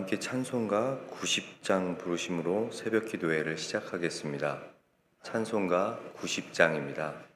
다 함께 찬송가 90장 부르심으로 새벽 기도회를 시작하겠습니다. 찬송가 90장입니다.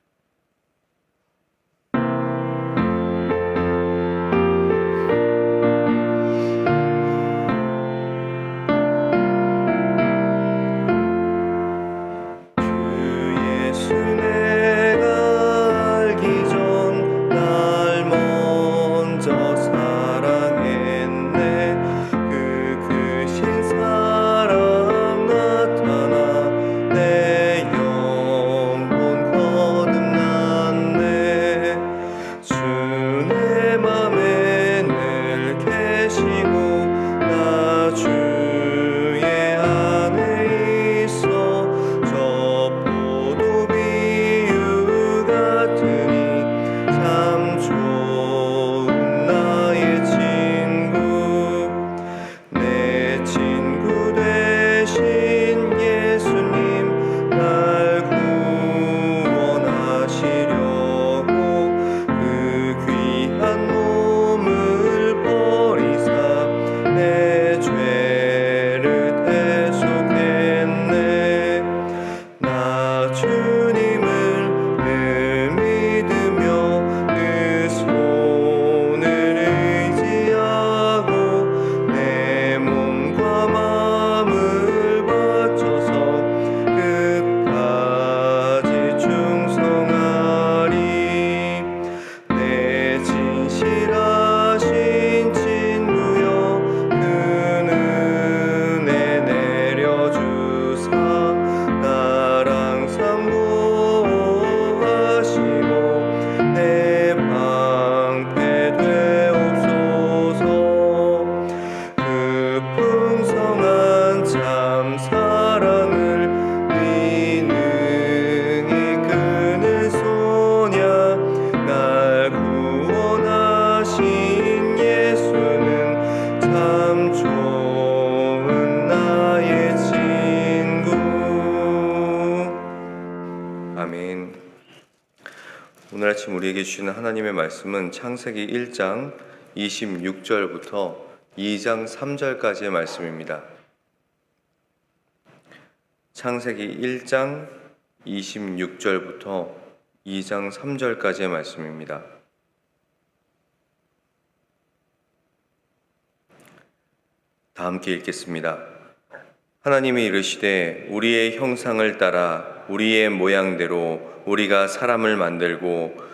주시는 하나님의 말씀은 창세기 1장 26절부터 2장 3절까지의 말씀입니다. 창세기 1장 26절부터 2장 3절까지의 말씀입니다. 다 함께 읽겠습니다. 하나님이 이르시되 우리의 형상을 따라 우리의 모양대로 우리가 사람을 만들고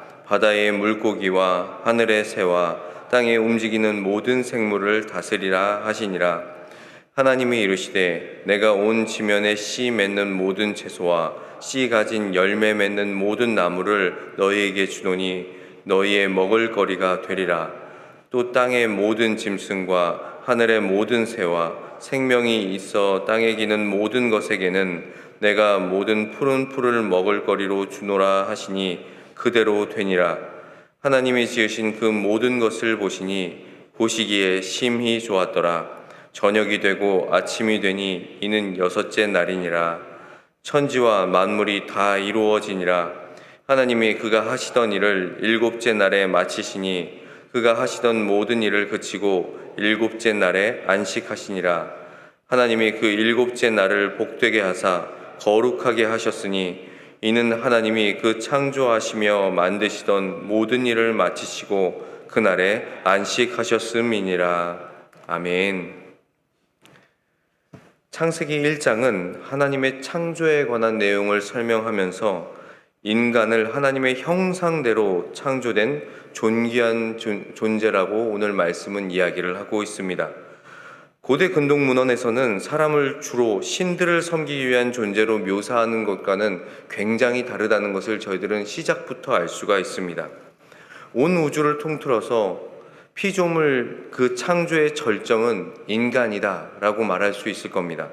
바다의 물고기와 하늘의 새와 땅에 움직이는 모든 생물을 다스리라 하시니라. 하나님이 이르시되 내가 온 지면에 씨 맺는 모든 채소와 씨 가진 열매 맺는 모든 나무를 너희에게 주노니 너희의 먹을 거리가 되리라. 또 땅의 모든 짐승과 하늘의 모든 새와 생명이 있어 땅에 기는 모든 것에게는 내가 모든 푸른 풀을 먹을 거리로 주노라 하시니 그대로 되니라. 하나님이 지으신 그 모든 것을 보시니 보시기에 심히 좋았더라. 저녁이 되고 아침이 되니 이는 여섯째 날이니라. 천지와 만물이 다 이루어지니라. 하나님이 그가 하시던 일을 일곱째 날에 마치시니 그가 하시던 모든 일을 그치고 일곱째 날에 안식하시니라. 하나님이 그 일곱째 날을 복되게 하사 거룩하게 하셨으니 이는 하나님이 그 창조하시며 만드시던 모든 일을 마치시고 그날에 안식하셨음이니라 아멘. 창세기 1장은 하나님의 창조에 관한 내용을 설명하면서 인간을 하나님의 형상대로 창조된 존귀한 존- 존재라고 오늘 말씀은 이야기를 하고 있습니다. 고대 근동 문헌에서는 사람을 주로 신들을 섬기기 위한 존재로 묘사하는 것과는 굉장히 다르다는 것을 저희들은 시작부터 알 수가 있습니다. 온 우주를 통틀어서 피조물 그 창조의 절정은 인간이다 라고 말할 수 있을 겁니다.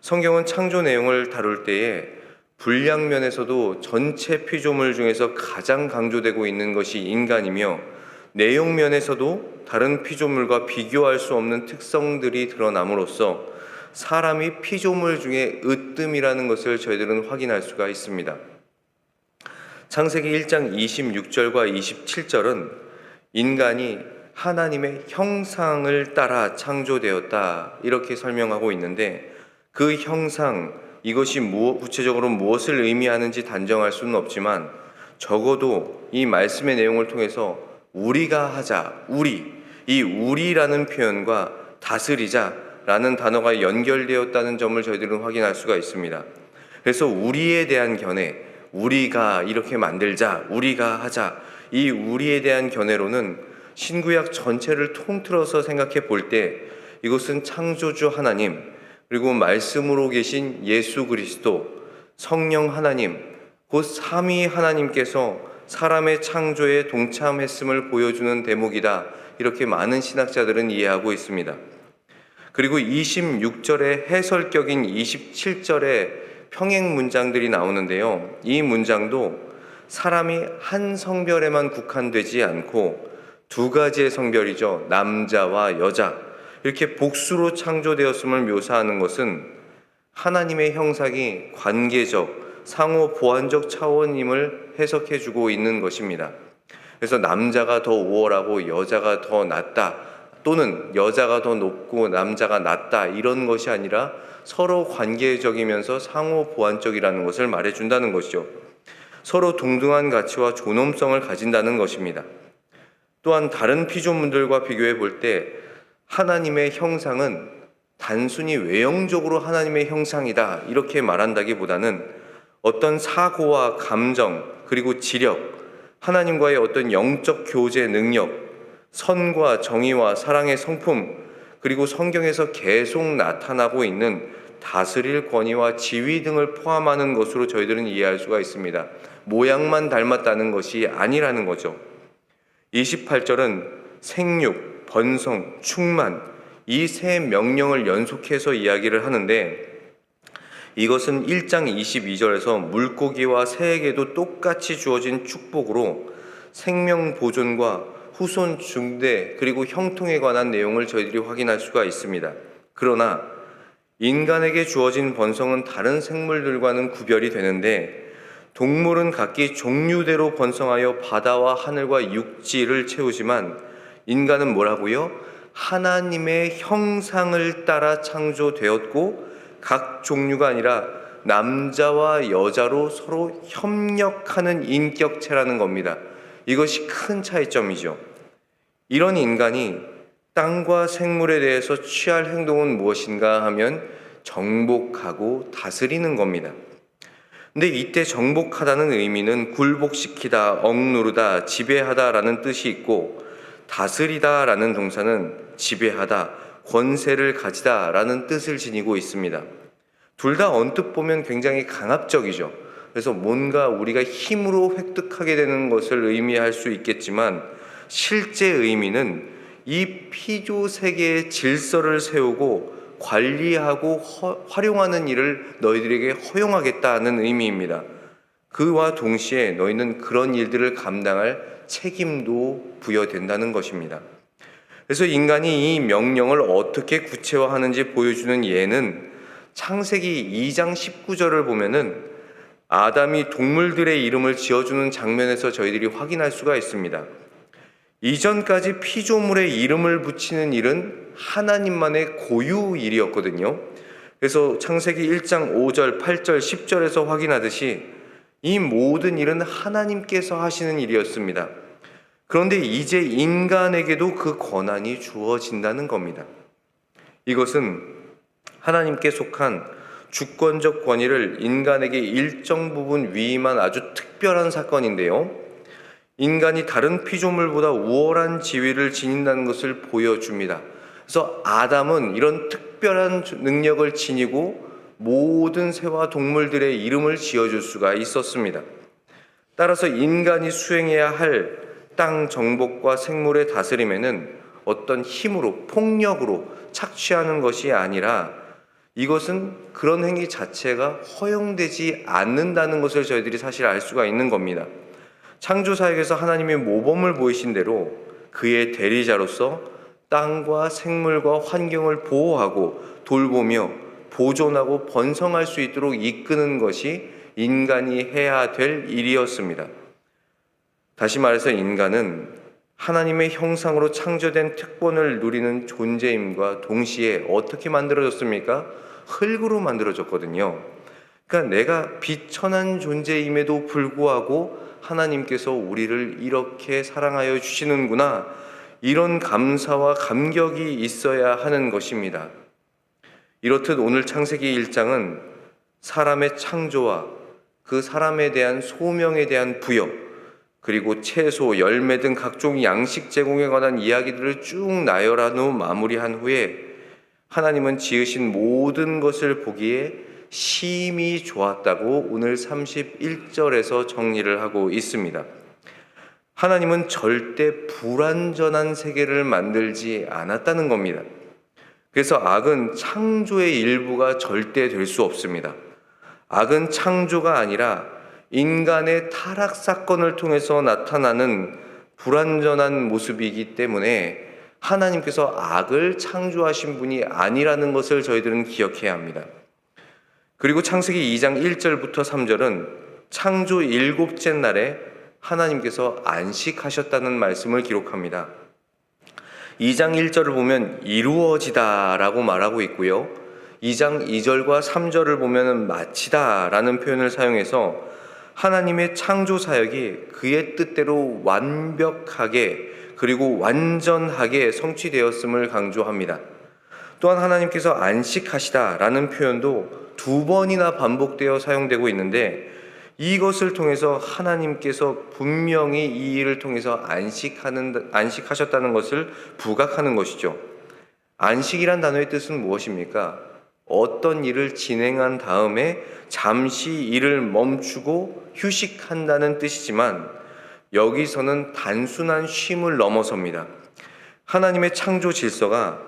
성경은 창조 내용을 다룰 때에 분량 면에서도 전체 피조물 중에서 가장 강조되고 있는 것이 인간이며 내용 면에서도 다른 피조물과 비교할 수 없는 특성들이 드러남으로써 사람이 피조물 중에 으뜸이라는 것을 저희들은 확인할 수가 있습니다. 창세기 1장 26절과 27절은 인간이 하나님의 형상을 따라 창조되었다 이렇게 설명하고 있는데 그 형상 이것이 무엇 구체적으로 무엇을 의미하는지 단정할 수는 없지만 적어도 이 말씀의 내용을 통해서 우리가 하자 우리 이 우리라는 표현과 다스리자라는 단어가 연결되었다는 점을 저희들은 확인할 수가 있습니다. 그래서 우리에 대한 견해 우리가 이렇게 만들자 우리가 하자 이 우리에 대한 견해로는 신구약 전체를 통틀어서 생각해 볼 때 이것은 창조주 하나님 그리고 말씀으로 계신 예수 그리스도 성령 하나님 곧 삼위 하나님께서 사람의 창조에 동참했음을 보여주는 대목이다. 이렇게 많은 신학자들은 이해하고 있습니다. 그리고 26절의 해설격인 27절의 평행 문장들이 나오는데요. 이 문장도 사람이 한 성별에만 국한되지 않고 두 가지의 성별이죠. 남자와 여자. 이렇게 복수로 창조되었음을 묘사하는 것은 하나님의 형상이 관계적, 상호 보완적 차원임을 해석해 주고 있는 것입니다. 그래서 남자가 더 우월하고 여자가 더 낮다. 또는 여자가 더 높고 남자가 낮다. 이런 것이 아니라 서로 관계적이면서 상호 보완적이라는 것을 말해 준다는 것이죠. 서로 동등한 가치와 존엄성을 가진다는 것입니다. 또한 다른 피조물들과 비교해 볼 때 하나님의 형상은 단순히 외형적으로 하나님의 형상이다 이렇게 말한다기보다는 어떤 사고와 감정 그리고 지력 하나님과의 어떤 영적 교제 능력 선과 정의와 사랑의 성품 그리고 성경에서 계속 나타나고 있는 다스릴 권위와 지위 등을 포함하는 것으로 저희들은 이해할 수가 있습니다. 모양만 닮았다는 것이 아니라는 거죠. 28절은 생육, 번성, 충만 이 세 명령을 연속해서 이야기를 하는데 이것은 1장 22절에서 물고기와 새에게도 똑같이 주어진 축복으로 생명 보존과 후손 중대 그리고 형통에 관한 내용을 저희들이 확인할 수가 있습니다. 그러나 인간에게 주어진 번성은 다른 생물들과는 구별이 되는데 동물은 각기 종류대로 번성하여 바다와 하늘과 육지를 채우지만 인간은 뭐라고요? 하나님의 형상을 따라 창조되었고 각 종류가 아니라 남자와 여자로 서로 협력하는 인격체라는 겁니다. 이것이 큰 차이점이죠. 이런 인간이 땅과 생물에 대해서 취할 행동은 무엇인가 하면 정복하고 다스리는 겁니다. 근데 이때 정복하다는 의미는 굴복시키다, 억누르다, 지배하다라는 뜻이 있고 다스리다라는 동사는 지배하다, 권세를 가지다라는 뜻을 지니고 있습니다. 둘 다 언뜻 보면 굉장히 강압적이죠. 그래서 뭔가 우리가 힘으로 획득하게 되는 것을 의미할 수 있겠지만 실제 의미는 이 피조 세계의 질서를 세우고 관리하고 허, 활용하는 일을 너희들에게 허용하겠다는 의미입니다. 그와 동시에 너희는 그런 일들을 감당할 책임도 부여된다는 것입니다. 그래서 인간이 이 명령을 어떻게 구체화하는지 보여주는 예는 창세기 2장 19절을 보면은 아담이 동물들의 이름을 지어주는 장면에서 저희들이 확인할 수가 있습니다. 이전까지 피조물의 이름을 붙이는 일은 하나님만의 고유 일이었거든요. 그래서 창세기 1장 5절, 8절, 10절에서 확인하듯이 이 모든 일은 하나님께서 하시는 일이었습니다. 그런데 이제 인간에게도 그 권한이 주어진다는 겁니다. 이것은 하나님께 속한 주권적 권위를 인간에게 일정 부분 위임한 아주 특별한 사건인데요. 인간이 다른 피조물보다 우월한 지위를 지닌다는 것을 보여줍니다. 그래서 아담은 이런 특별한 능력을 지니고 모든 새와 동물들의 이름을 지어줄 수가 있었습니다. 따라서 인간이 수행해야 할 땅 정복과 생물의 다스림에는 어떤 힘으로 폭력으로 착취하는 것이 아니라 이것은 그런 행위 자체가 허용되지 않는다는 것을 저희들이 사실 알 수가 있는 겁니다. 창조 사역에서 하나님의 모범을 보이신 대로 그의 대리자로서 땅과 생물과 환경을 보호하고 돌보며 보존하고 번성할 수 있도록 이끄는 것이 인간이 해야 될 일이었습니다. 다시 말해서 인간은 하나님의 형상으로 창조된 특권을 누리는 존재임과 동시에 어떻게 만들어졌습니까? 흙으로 만들어졌거든요. 그러니까 내가 비천한 존재임에도 불구하고 하나님께서 우리를 이렇게 사랑하여 주시는구나. 이런 감사와 감격이 있어야 하는 것입니다. 이렇듯 오늘 창세기 1장은 사람의 창조와 그 사람에 대한 소명에 대한 부여, 그리고 채소, 열매 등 각종 양식 제공에 관한 이야기들을 쭉 나열한 후 마무리한 후에 하나님은 지으신 모든 것을 보기에 심히 좋았다고 오늘 31절에서 정리를 하고 있습니다. 하나님은 절대 불완전한 세계를 만들지 않았다는 겁니다. 그래서 악은 창조의 일부가 절대 될 수 없습니다. 악은 창조가 아니라 인간의 타락 사건을 통해서 나타나는 불완전한 모습이기 때문에 하나님께서 악을 창조하신 분이 아니라는 것을 저희들은 기억해야 합니다. 그리고 창세기 2장 1절부터 3절은 창조 일곱째 날에 하나님께서 안식하셨다는 말씀을 기록합니다. 2장 1절을 보면 이루어지다라고 말하고 있고요. 2장 2절과 3절을 보면 마치다라는 표현을 사용해서 하나님의 창조 사역이 그의 뜻대로 완벽하게 그리고 완전하게 성취되었음을 강조합니다. 또한 하나님께서 안식하시다라는 표현도 두 번이나 반복되어 사용되고 있는데 이것을 통해서 하나님께서 분명히 이 일을 통해서 안식하는 안식하셨다는 것을 부각하는 것이죠. 안식이란 단어의 뜻은 무엇입니까? 어떤 일을 진행한 다음에 잠시 일을 멈추고 휴식한다는 뜻이지만 여기서는 단순한 쉼을 넘어섭니다. 하나님의 창조 질서가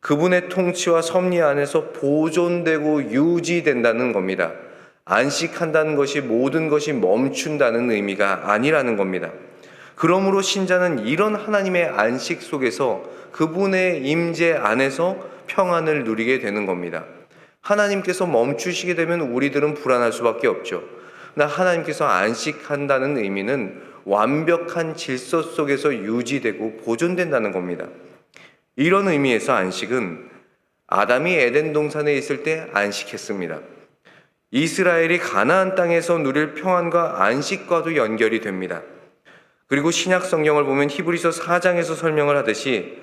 그분의 통치와 섭리 안에서 보존되고 유지된다는 겁니다. 안식한다는 것이 모든 것이 멈춘다는 의미가 아니라는 겁니다. 그러므로 신자는 이런 하나님의 안식 속에서 그분의 임재 안에서 평안을 누리게 되는 겁니다. 하나님께서 멈추시게 되면 우리들은 불안할 수밖에 없죠. 나 하나님께서 안식한다는 의미는 완벽한 질서 속에서 유지되고 보존된다는 겁니다. 이런 의미에서 안식은 아담이 에덴 동산에 있을 때 안식했습니다. 이스라엘이 가나안 땅에서 누릴 평안과 안식과도 연결이 됩니다. 그리고 신약 성경을 보면 히브리서 4장에서 설명을 하듯이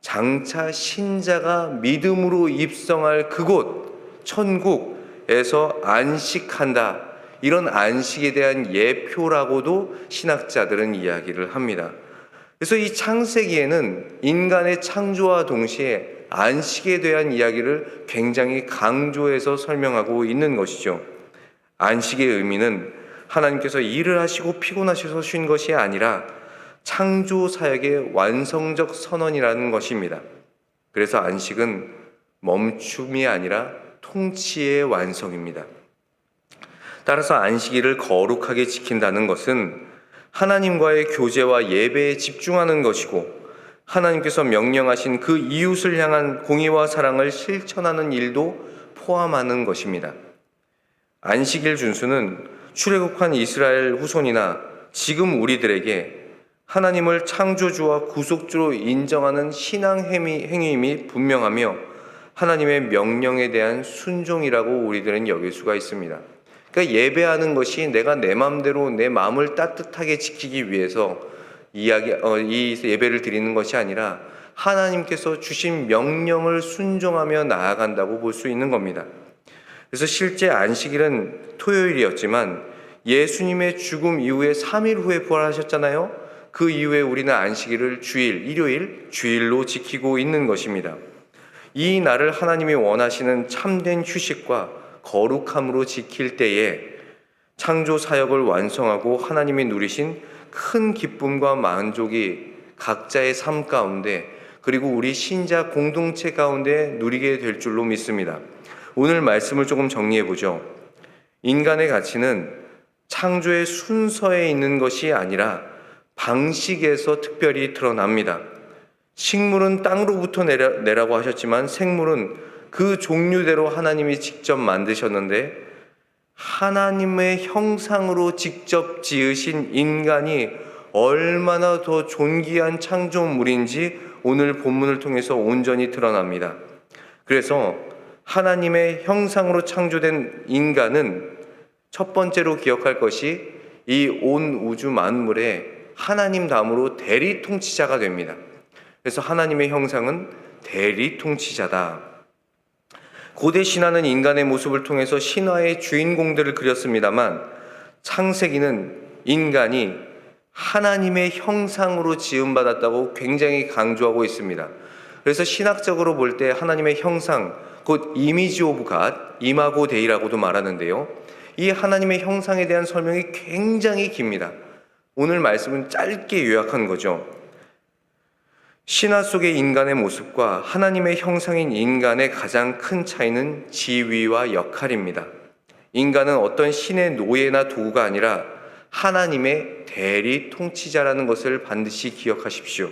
장차 신자가 믿음으로 입성할 그곳 천국에서 안식한다. 이런 안식에 대한 예표라고도 신학자들은 이야기를 합니다. 그래서 이 창세기에는 인간의 창조와 동시에 안식에 대한 이야기를 굉장히 강조해서 설명하고 있는 것이죠. 안식의 의미는 하나님께서 일을 하시고 피곤하셔서 쉰 것이 아니라 창조 사역의 완성적 선언이라는 것입니다. 그래서 안식은 멈춤이 아니라 통치의 완성입니다. 따라서 안식일을 거룩하게 지킨다는 것은 하나님과의 교제와 예배에 집중하는 것이고 하나님께서 명령하신 그 이웃을 향한 공의와 사랑을 실천하는 일도 포함하는 것입니다. 안식일 준수는 출애굽한 이스라엘 후손이나 지금 우리들에게 하나님을 창조주와 구속주로 인정하는 신앙 행위임이 분명하며 하나님의 명령에 대한 순종이라고 우리들은 여길 수가 있습니다. 그러니까 예배하는 것이 내가 내 마음대로 내 마음을 따뜻하게 지키기 위해서 이야기 어, 이 예배를 드리는 것이 아니라 하나님께서 주신 명령을 순종하며 나아간다고 볼 수 있는 겁니다. 그래서 실제 안식일은 토요일이었지만 예수님의 죽음 이후에 3일 후에 부활하셨잖아요. 그 이후에 우리는 안식일을 주일, 일요일, 주일로 지키고 있는 것입니다. 이 날을 하나님이 원하시는 참된 휴식과 거룩함으로 지킬 때에 창조 사역을 완성하고 하나님이 누리신 큰 기쁨과 만족이 각자의 삶 가운데 그리고 우리 신자 공동체 가운데 누리게 될 줄로 믿습니다. 오늘 말씀을 조금 정리해 보죠. 인간의 가치는 창조의 순서에 있는 것이 아니라 방식에서 특별히 드러납니다. 식물은 땅으로부터 내라, 내라고 하셨지만 생물은 그 종류대로 하나님이 직접 만드셨는데 하나님의 형상으로 직접 지으신 인간이 얼마나 더 존귀한 창조물인지 오늘 본문을 통해서 온전히 드러납니다. 그래서 하나님의 형상으로 창조된 인간은 첫 번째로 기억할 것이 이 온 우주 만물의 하나님 다음으로 대리 통치자가 됩니다. 그래서 하나님의 형상은 대리 통치자다. 고대 신화는 인간의 모습을 통해서 신화의 주인공들을 그렸습니다만 창세기는 인간이 하나님의 형상으로 지음받았다고 굉장히 강조하고 있습니다. 그래서 신학적으로 볼 때 하나님의 형상, 곧 이미지 오브 갓, 이마고 데이라고도 말하는데요. 이 하나님의 형상에 대한 설명이 굉장히 깁니다. 오늘 말씀은 짧게 요약한 거죠. 신화 속의 인간의 모습과 하나님의 형상인 인간의 가장 큰 차이는 지위와 역할입니다. 인간은 어떤 신의 노예나 도구가 아니라 하나님의 대리 통치자라는 것을 반드시 기억하십시오.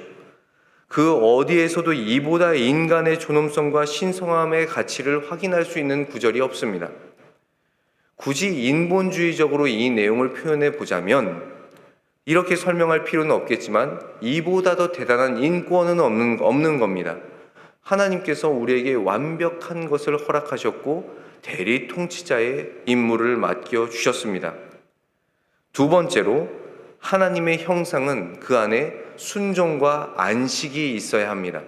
그 어디에서도 이보다 인간의 존엄성과 신성함의 가치를 확인할 수 있는 구절이 없습니다. 굳이 인본주의적으로 이 내용을 표현해 보자면 이렇게 설명할 필요는 없겠지만 이보다 더 대단한 인권은 없는, 없는 겁니다. 하나님께서 우리에게 완벽한 것을 허락하셨고 대리 통치자의 임무를 맡겨 주셨습니다. 두 번째로 하나님의 형상은 그 안에 순종과 안식이 있어야 합니다.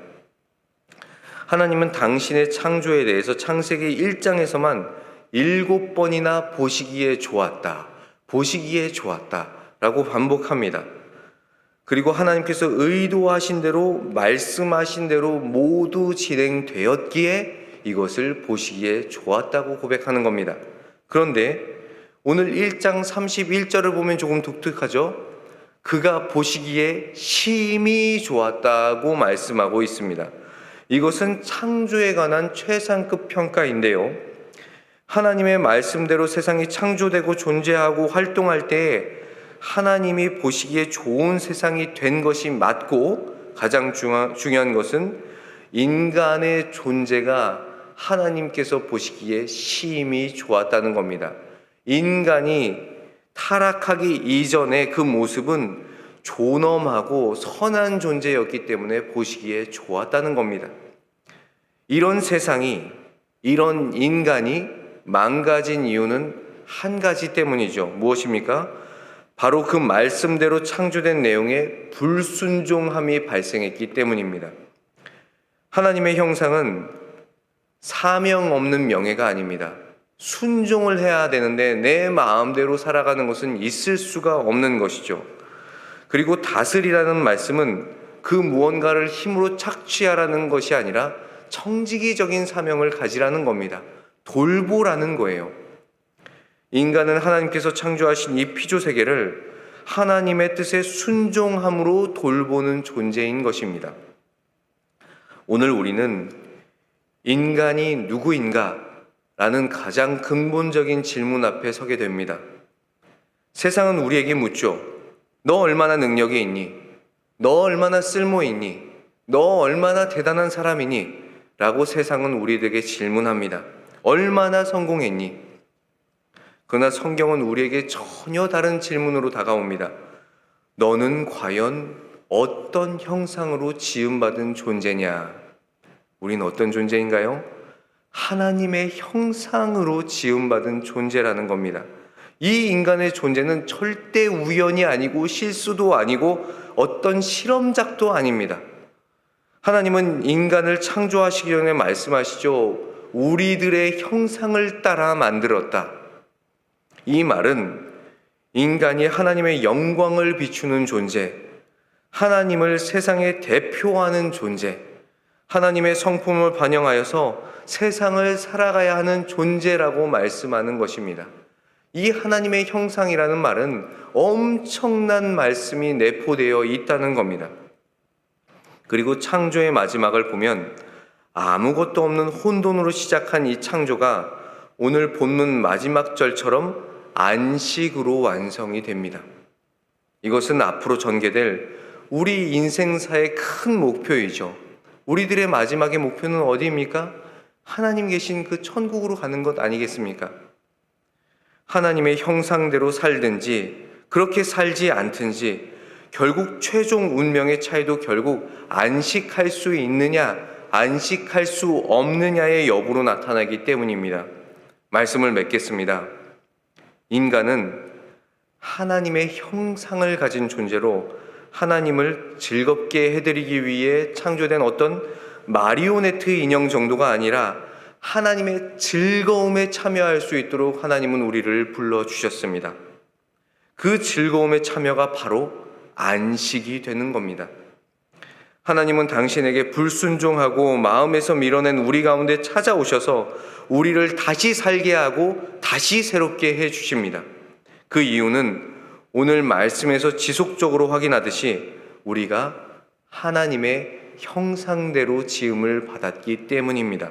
하나님은 당신의 창조에 대해서 창세기 1장에서만 일곱 번이나 보시기에 좋았다. 보시기에 좋았다. 라고 반복합니다. 그리고 하나님께서 의도하신 대로 말씀하신 대로 모두 진행되었기에 이것을 보시기에 좋았다고 고백하는 겁니다. 그런데 오늘 1장 31절을 보면 조금 독특하죠? 그가 보시기에 심히 좋았다고 말씀하고 있습니다. 이것은 창조에 관한 최상급 평가인데요. 하나님의 말씀대로 세상이 창조되고 존재하고 활동할 때에 하나님이 보시기에 좋은 세상이 된 것이 맞고 가장 중요한 것은 인간의 존재가 하나님께서 보시기에 심히 좋았다는 겁니다. 인간이 타락하기 이전의 그 모습은 존엄하고 선한 존재였기 때문에 보시기에 좋았다는 겁니다. 이런 세상이, 이런 인간이 망가진 이유는 한 가지 때문이죠. 무엇입니까? 바로 그 말씀대로 창조된 내용에 불순종함이 발생했기 때문입니다. 하나님의 형상은 사명 없는 명예가 아닙니다. 순종을 해야 되는데 내 마음대로 살아가는 것은 있을 수가 없는 것이죠. 그리고 다스리라는 말씀은 그 무언가를 힘으로 착취하라는 것이 아니라 청지기적인 사명을 가지라는 겁니다. 돌보라는 거예요. 인간은 하나님께서 창조하신 이 피조 세계를 하나님의 뜻에 순종함으로 돌보는 존재인 것입니다. 오늘 우리는 인간이 누구인가? 라는 가장 근본적인 질문 앞에 서게 됩니다. 세상은 우리에게 묻죠. 너 얼마나 능력이 있니? 너 얼마나 쓸모 있니? 너 얼마나 대단한 사람이니? 라고 세상은 우리에게 질문합니다. 얼마나 성공했니? 그러나 성경은 우리에게 전혀 다른 질문으로 다가옵니다. 너는 과연 어떤 형상으로 지음받은 존재냐? 우린 어떤 존재인가요? 하나님의 형상으로 지음받은 존재라는 겁니다. 이 인간의 존재는 절대 우연이 아니고 실수도 아니고 어떤 실험작도 아닙니다. 하나님은 인간을 창조하시기 전에 말씀하시죠. 우리들의 형상을 따라 만들었다. 이 말은 인간이 하나님의 영광을 비추는 존재, 하나님을 세상에 대표하는 존재, 하나님의 성품을 반영하여서 세상을 살아가야 하는 존재라고 말씀하는 것입니다. 이 하나님의 형상이라는 말은 엄청난 말씀이 내포되어 있다는 겁니다. 그리고 창조의 마지막을 보면 아무것도 없는 혼돈으로 시작한 이 창조가 오늘 본문 마지막 절처럼 안식으로 완성이 됩니다. 이것은 앞으로 전개될 우리 인생사의 큰 목표이죠. 우리들의 마지막의 목표는 어디입니까? 하나님 계신 그 천국으로 가는 것 아니겠습니까? 하나님의 형상대로 살든지 그렇게 살지 않든지 결국 최종 운명의 차이도 결국 안식할 수 있느냐, 안식할 수 없느냐의 여부로 나타나기 때문입니다. 말씀을 맺겠습니다. 인간은 하나님의 형상을 가진 존재로 하나님을 즐겁게 해드리기 위해 창조된 어떤 마리오네트 인형 정도가 아니라 하나님의 즐거움에 참여할 수 있도록 하나님은 우리를 불러주셨습니다. 그 즐거움의 참여가 바로 안식이 되는 겁니다. 하나님은 당신에게 불순종하고 마음에서 밀어낸 우리 가운데 찾아오셔서 우리를 다시 살게 하고 다시 새롭게 해 주십니다. 그 이유는 오늘 말씀에서 지속적으로 확인하듯이 우리가 하나님의 형상대로 지음을 받았기 때문입니다.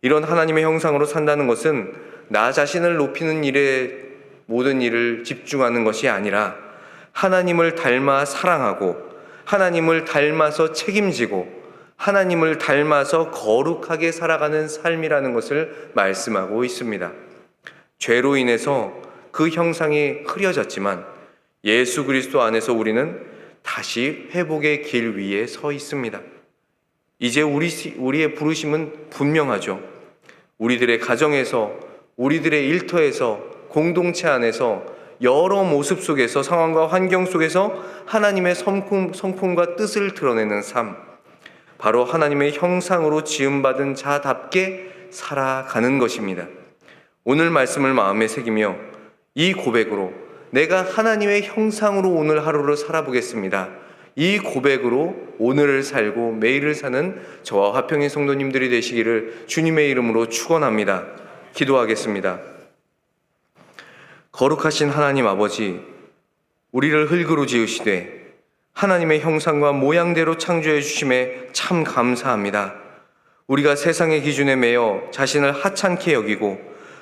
이런 하나님의 형상으로 산다는 것은 나 자신을 높이는 일에 모든 일을 집중하는 것이 아니라 하나님을 닮아 사랑하고 하나님을 닮아서 책임지고 하나님을 닮아서 거룩하게 살아가는 삶이라는 것을 말씀하고 있습니다. 죄로 인해서 그 형상이 흐려졌지만 예수 그리스도 안에서 우리는 다시 회복의 길 위에 서 있습니다. 이제 우리, 우리의 부르심은 분명하죠. 우리들의 가정에서, 우리들의 일터에서, 공동체 안에서 여러 모습 속에서 상황과 환경 속에서 하나님의 성품, 성품과 뜻을 드러내는 삶. 바로 하나님의 형상으로 지음받은 자답게 살아가는 것입니다. 오늘 말씀을 마음에 새기며 이 고백으로 내가 하나님의 형상으로 오늘 하루를 살아보겠습니다. 이 고백으로 오늘을 살고 매일을 사는 저와 화평의 성도님들이 되시기를 주님의 이름으로 축원합니다. 기도하겠습니다. 거룩하신 하나님 아버지, 우리를 흙으로 지으시되 하나님의 형상과 모양대로 창조해 주심에 참 감사합니다. 우리가 세상의 기준에 매여 자신을 하찮게 여기고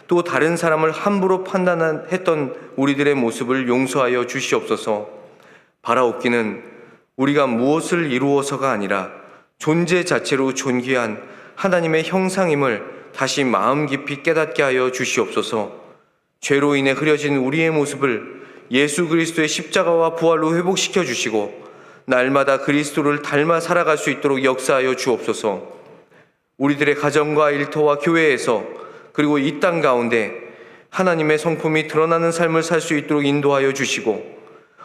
또 다른 사람을 함부로 판단했던 우리들의 모습을 용서하여 주시옵소서. 바라옵기는 우리가 무엇을 이루어서가 아니라 존재 자체로 존귀한 하나님의 형상임을 다시 마음 깊이 깨닫게 하여 주시옵소서. 죄로 인해 흐려진 우리의 모습을 예수 그리스도의 십자가와 부활로 회복시켜 주시고 날마다 그리스도를 닮아 살아갈 수 있도록 역사하여 주옵소서. 우리들의 가정과 일터와 교회에서 그리고 이 땅 가운데 하나님의 성품이 드러나는 삶을 살 수 있도록 인도하여 주시고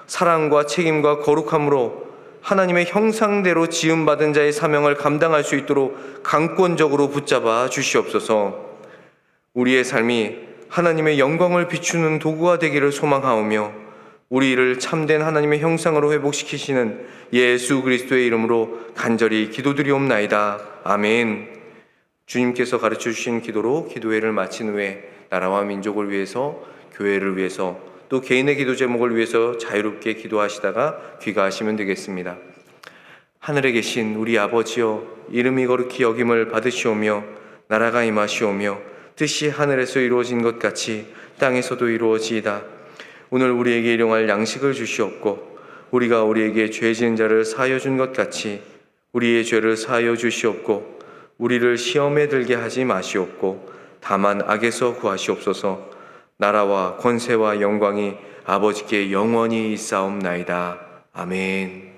사랑과 책임과 거룩함으로 하나님의 형상대로 지음받은 자의 사명을 감당할 수 있도록 강권적으로 붙잡아 주시옵소서. 우리의 삶이 하나님의 영광을 비추는 도구가 되기를 소망하오며 우리를 참된 하나님의 형상으로 회복시키시는 예수 그리스도의 이름으로 간절히 기도드리옵나이다. 아멘. 주님께서 가르쳐 주신 기도로 기도회를 마친 후에 나라와 민족을 위해서 교회를 위해서 또 개인의 기도 제목을 위해서 자유롭게 기도하시다가 귀가하시면 되겠습니다. 하늘에 계신 우리 아버지여 이름이 거룩히 여김을 받으시오며 나라가 임하시오며 뜻이 하늘에서 이루어진 것 같이 땅에서도 이루어지이다. 오늘 우리에게 일용할 양식을 주시옵고 우리가 우리에게 죄 지은 자를 사하여 준 것 같이 우리의 죄를 사하여 주시옵고 우리를 시험에 들게 하지 마시옵고 다만 악에서 구하시옵소서 나라와 권세와 영광이 아버지께 영원히 있사옵나이다. 아멘.